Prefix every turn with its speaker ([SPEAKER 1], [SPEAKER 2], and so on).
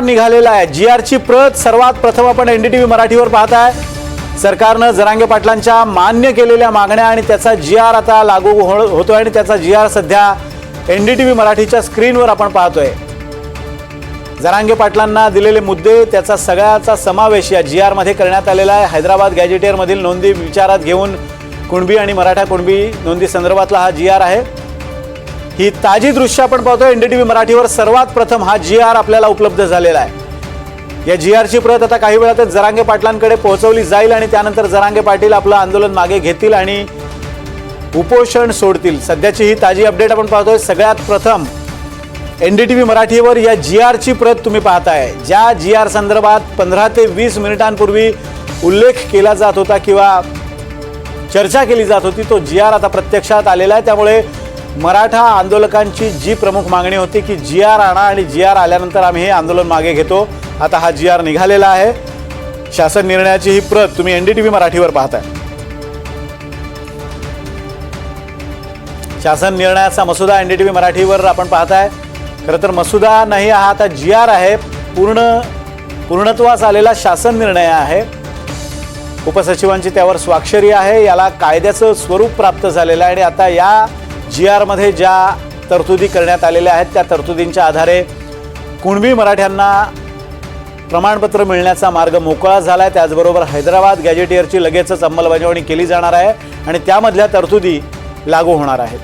[SPEAKER 1] निघालेला आहे. जी आरची प्रत सर्वात प्रथम आपण एनडीटीव्ही मराठीवर पाहत आहे सरकारनं जरांगे पाटलांच्या मान्य केलेल्या मागण्या आणि त्याचा जी आर आता लागू हो-, होतोय आणि त्याचा जी आर सध्या एनडीटीव्ही मराठीच्या स्क्रीनवर आपण पाहतोय. जरांगे पाटलांना दिलेले मुद्दे त्याचा सगळ्याचा समावेश या जी आरमध्ये करण्यात आलेला आहे. हैदराबाद गॅजेटियरमधील नोंदी विचारात घेऊन कुणबी आणि मराठा कुणबी नोंदी संदर्भातला हा जी आर आहे. ही ताजी दृश्य आपण पाहतोय. एनडीटीव्ही मराठीवर सर्वात प्रथम हा जी आर आपल्याला उपलब्ध झालेला आहे. या जी आरची प्रत आता काही वेळातच जरांगे पाटलांकडे पोहोचवली जाईल आणि त्यानंतर जरांगे पाटील आपलं आंदोलन मागे घेतील आणि उपोषण सोडतील. सध्याची ही ताजी अपडेट आपण पाहतोय. सगळ्यात प्रथम एनडीटीव्ही मराठीवर या जी आरची प्रत तुम्ही पाहताय. ज्या जी आर संदर्भात पंधरा ते वीस मिनिटांपूर्वी उल्लेख केला जात होता किंवा चर्चा केली जात होती तो जी आर आता प्रत्यक्षात आलेला आहे. त्यामुळे मराठा आंदोलकांची जी प्रमुख मागणी होती की जी आर आणा आणि जी आर आल्यानंतर आम्ही हे आंदोलन मागे घेतो आता हा जी आर निघालेला आहे. शासन निर्णयाची ही प्रत तुम्ही एन डी टी व्ही मराठीवर पाहताय. शासन निर्णयाचा मसुदा एन डी टी व्ही मराठीवर आपण पाहताय. खरं तर मसुदा नाही हा आता जी आर आहे. पूर्ण पूर्णत्वास आलेला शासन निर्णय आहे. उपसचिवांची त्यावर स्वाक्षरी आहे. याला कायद्याचं स्वरूप प्राप्त झालेलं आहे आणि आता या जी आरमध्ये ज्या तरतुदी करण्यात आलेल्या आहेत त्या तरतुदींच्या आधारे कुणबी मराठ्यांना प्रमाणपत्र मिळण्याचा मार्ग मोकळा झाला आहे त्याचबरोबर हैदराबाद गॅजेटियरची लगेचच अंमलबजावणी केली जाणार आहे आणि त्यामधल्या तरतुदी लागू होणार आहेत.